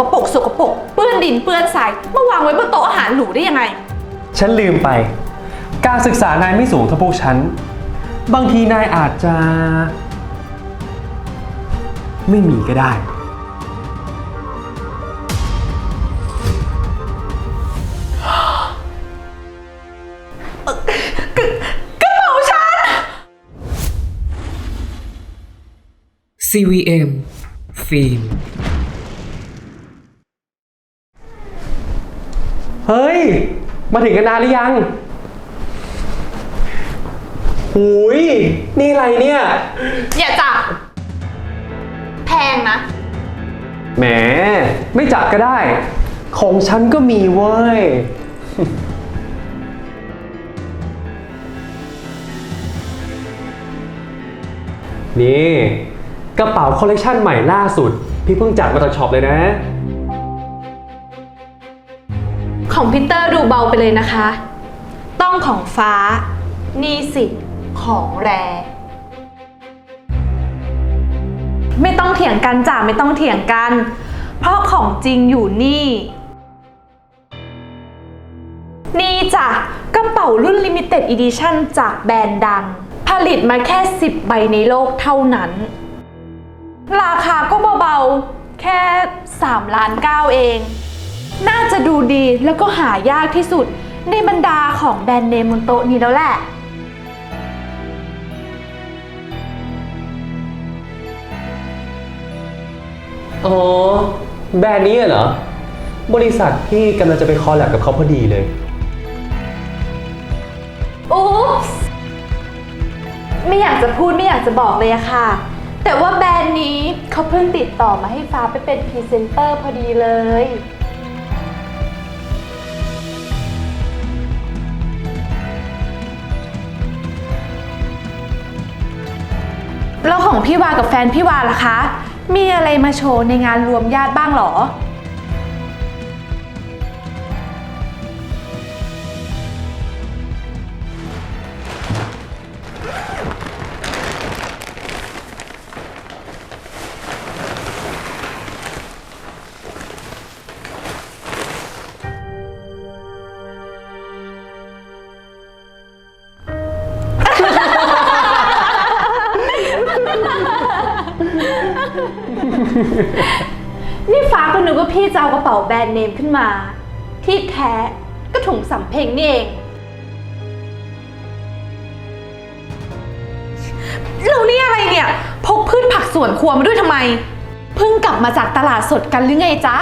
กปรกสกปรกเปื้อนดินเปื้อนทรายมาวางไว้บนโต๊ะอาหารหรูได้ยังไง ฉันลืมไป การศึกษานายไม่สูงเท่าพวกฉัน บางทีนายอาจจะ ไม่มีก็ได้กระเป๋าฉัน CVM ฟิล์ม เฮ้ ย มาถึงกันนานหรือยังหูยนี่อะไรเนี่ย อย่าจับ แพงนะ แหม ไม่จับก็ได้ ของฉันก็มีเว้ย นี่ กระเป๋าคอลเลกชันใหม่ล่าสุด พี่เพิ่งจัดมาจากช็อปเลยนะ ของพิเตอร์ดูเบาไปเลยนะคะ ต้องของฟ้า นี่สิของแร ไม่ต้องเถียงกันจ้ะไม่ต้องเถียงกัน เพราะของจริงอยู่นี่ นี่จ้ะกระเป๋ารุ่น Limited Edition จากแบรนด์ดัง ผลิตมาแค่ 10 ใบในโลกเท่านั้น ราคาก็เบาๆ แค่ 3 ล้าน 9 เอง น่าจะดูดีแล้วก็หายากที่สุด ในบรรดาของแบรนด์เนมบนโต๊ะนี้แล้วแหละ อ๋อ แบรนด์นี้เหรอ บริษัทพี่กำลังจะไปคอลแลบกับเขาพอดีเลย อุ๊ปส์ไม่อยากจะพูดไม่อยากจะบอกเลยอะค่ะ แต่ว่าแบรนด์นี้เขาเพิ่งติดต่อมาให้ฟ้าไปเป็นพรีเซนเตอร์พอดีเลย พี่วากับแฟนพี่วาล่ะคะ มีอะไรมาโชว์ในงานรวมญาติบ้างหรอ นี่ฟ้าก็นึกว่าพี่จะเอากระเป๋าแบรนด์เนมขึ้นมา ที่แท้ก็ถุงสำเพ็งนี่เอง แล้วนี่อะไรเนี่ย พกพืชผักสวนครัวมาด้วยทำไม เพิ่งกลับมาจากตลาดสดกันหรือไงจ๊ะ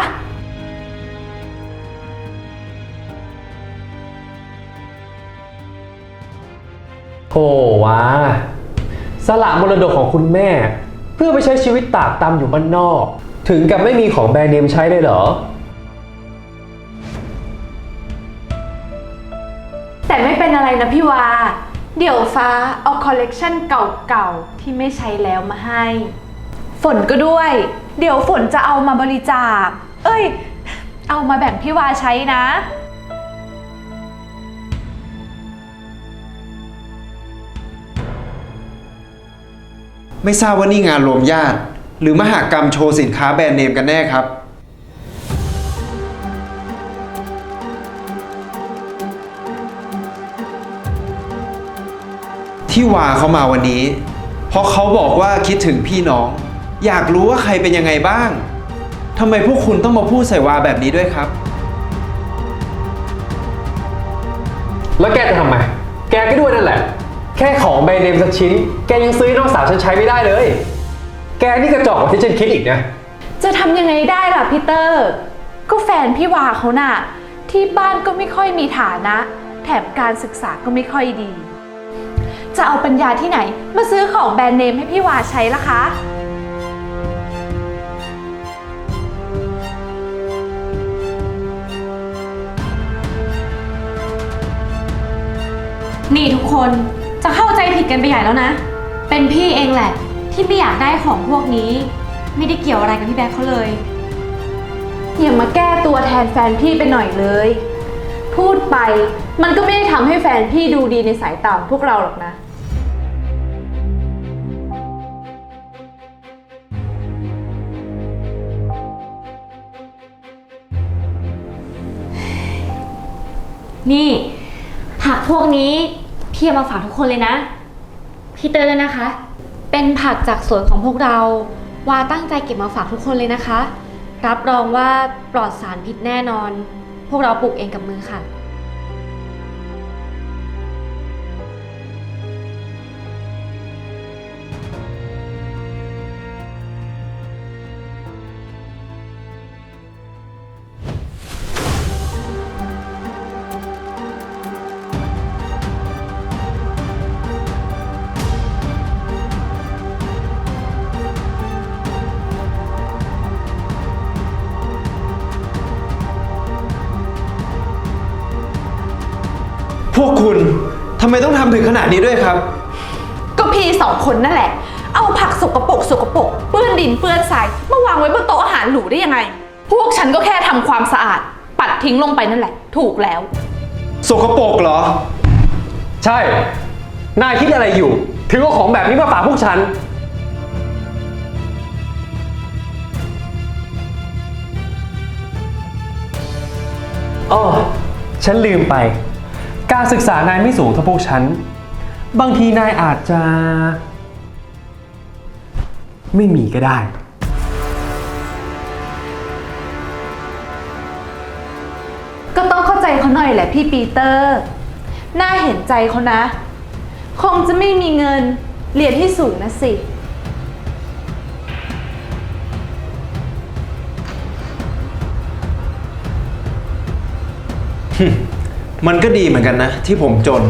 โธ่วะสละมรดกของคุณแม่ เพื่อไปใช้ชีวิตตากตำอยู่บ้านนอก ถึงกับไม่มีของแบรนด์เนมใช้เลยเหรอ แต่ไม่เป็นอะไรนะพี่วา เดี๋ยวฟ้าเอาคอลเลกชันเก่าๆ ที่ไม่ใช้แล้วมาให้ ฝนก็ด้วย เดี๋ยวฝนจะเอามาบริจาค เอ้ย เอามาแบ่งพี่วาใช้นะ ไม่ทราบว่านี่งานรวมญาติ หรือมหากรรมโชว์สินค้าแบรนด์เนมกันแน่ครับ ที่วาเขามาวันนี้ เพราะเขาบอกว่าคิดถึงพี่น้อง อยากรู้ว่าใครเป็นยังไงบ้างทำไมพวกคุณต้องมาพูดใส่วาแบบนี้ด้วยครับ แล้วแกจะทำไม แกก็ด้วยนั่นแหละ แค่ของแบรนด์เนมสักชิ้น แกยังซื้อให้น้องสาวฉันใช้ไม่ได้เลย แกนี่กระจอกกว่าที่ฉันคิดอีกนะ จะทำยังไงได้ล่ะพีเตอร์ ก็แฟนพี่วาเขาน่ะ ที่บ้านก็ไม่ค่อยมีฐานะ แถมการศึกษาก็ไม่ค่อยดี จะเอาปัญญาที่ไหน มาซื้อของแบรนด์เนมให้พี่วาใช้ล่ะคะ นี่ทุกคน เข้าใจผิดกันไปใหญ่แล้วนะ เป็นพี่เองแหละ ที่ไม่อยากได้ของพวกนี้ ไม่ได้เกี่ยวอะไรกับพี่แบ๊กเขาเลย อย่ามาแก้ตัวแทนแฟนพี่ไปหน่อยเลย พูดไปมันก็ไม่ได้ทำให้แฟนพี่ดูดีในสายตาของพวกเราหรอกนะ นี่ผักพวกนี้ พี่เอามาฝากทุกคนเลยนะ พี่เตอร์เลยนะคะ เป็นผักจากสวนของพวกเรา วาตั้งใจเก็บมาฝากทุกคนเลยนะคะ รับรองว่าปลอดสารพิษแน่นอน พวกเราปลูกเองกับมือค่ะ ไมต้องทำถึงขนาดนี้ด้วยครับ ก็พี่สองคนนั่นแหละ เอาผักสกปรกสกปรกเปื้อนดินเปื้อนทรายมาวางไว้บนโต๊ะอาหารหรูได้ยังไง พวกฉันก็แค่ทำความสะอาด ปัดทิ้งลงไปนั่นแหละ ถูกแล้ว สกปรกเหรอ ใช่ นายคิดอะไรอยู่ ถึงเอาของแบบนี้มาฝากพวกฉัน อ้อ ฉันลืมไป การศึกษานายไม่สูงเท่าพวกฉัน บางทีนายอาจจะ ไม่มีก็ได้ ก็ต้องเข้าใจเขาหน่อยแหละพี่ปีเตอร์ น่าเห็นใจเขานะ คงจะไม่มีเงินเรียนที่สูงนะสิ มันก็ดีเหมือนกันนะ ที่ผมจน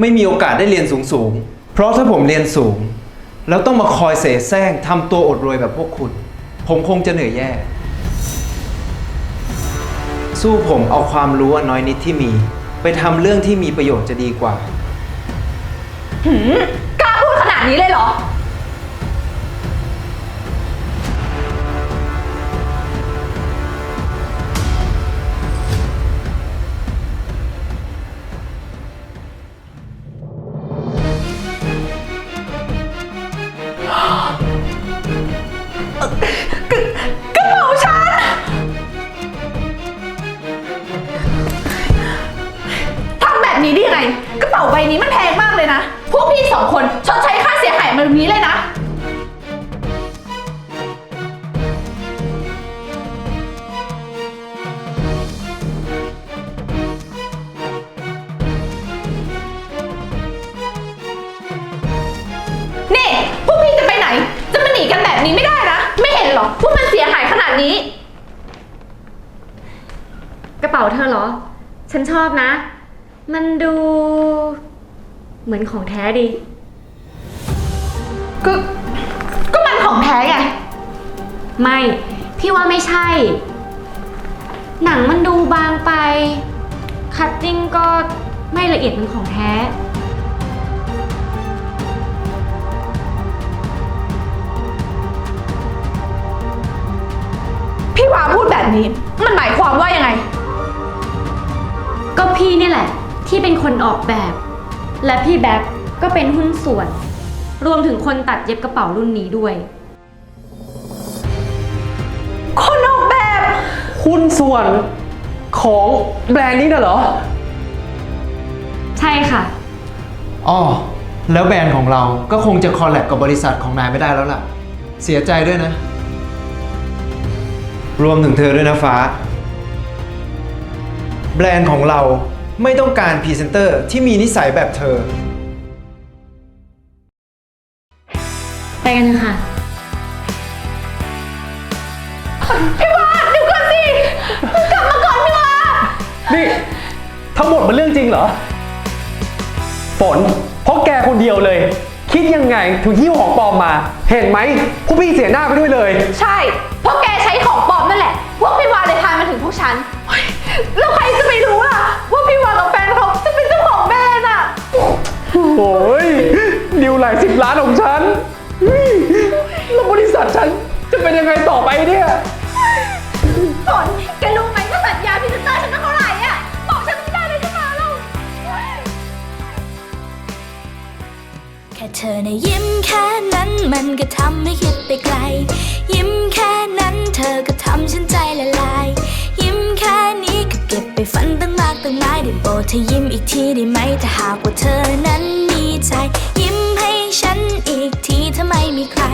ไม่มีโอกาสได้เรียนสูงสูงๆ เพราะถ้าผมเรียนสูง แล้วต้องมาคอยเสแสร้งทำตัวอดรวยแบบพวกคุณ ผมคงจะเหนื่อยแย่ สู้ผมเอาความรู้อันน้อยนิดที่มี ไปทำเรื่องที่มีประโยชน์จะดีกว่า หืมกล้าพูดขนาดนี้เลยเหรอ นี้เลยนะ นี่ พวกพี่จะไปไหน จะมาหนีกันแบบนี้ไม่ได้นะ ไม่เห็นเหรอว่ามันเสียหายขนาดนี้ กระเป๋าเธอเหรอ ฉันชอบนะ มันดู เหมือนของแท้ดี ก็ ก็มันของแท้ไง ไม่ พี่ว่าไม่ใช่ หนังมันดูบางไป คัตติ้งก็ไม่ละเอียดเหมือนของแท้ พี่วาพูดแบบนี้ มันหมายความว่ายังไง ก็พี่นี่แหละ ที่เป็นคนออกแบบ และพี่แบ็คก็เป็นหุ้นส่วน รวมถึงคนตัดเย็บกระเป๋ารุ่นนี้ด้วย คนออกแบบ หุ้นส่วนของแบรนด์นี้น่ะเหรอ ใช่ค่ะ อ๋อ แล้วแบรนด์ของเราก็คงจะคอลแลบกับบริษัทของนายไม่ได้แล้วล่ะ เสียใจด้วยนะ รวมถึงเธอด้วยนะฟ้า แบรนด์ของเราไม่ต้องการพรีเซนเตอร์ที่มีนิสัยแบบเธอ ไปกันนะคะพี่วาเดี๋ยวก่อนสิกลับมาก่อนพี่วานี่ทั้งหมดมันเรื่องจริงเหรอ ฝนเพราะแกคนเดียวเลย คิดยังไงถึงหิ้วของปลอมมา เห็นไหมพวกพี่เสียหน้าไปด้วยเลย ใช่ เพราะแกใช้ของปลอมนั่นแหละ พวกพี่วาเลยพามาถึงพวกฉันเฮ้ยแล้วใครจะไปรู้ล่ะ ว่าพี่วากับแฟนเขาจะเป็นเจ้าของแบรนด์อะ โอ้ยดิวหลายสิบล้านของฉัน ยังไงต่อไปเนี่ย ฝนแกรู้ไหมว่าสัญญาพรีเซนเตอร์ฉันเท่าไหร่อะ บอกฉันไม่ได้เลยที่มาเราแค่เธอในยิ้มแค่นั้นมันก็ทำให้คิดไปไกล ยิ้มแค่นั้นเธอก็ทำฉันใจละลาย ยิ้มแค่นี้ก็เก็บไปฝันตั้งมากตั้งหลายได้โปรดเธอยิ้มอีกทีได้ไหมถ้าหากว่าเธอนั้นมีใจ ยิ้มให้ฉันอีกทีถ้าไม่มีใคร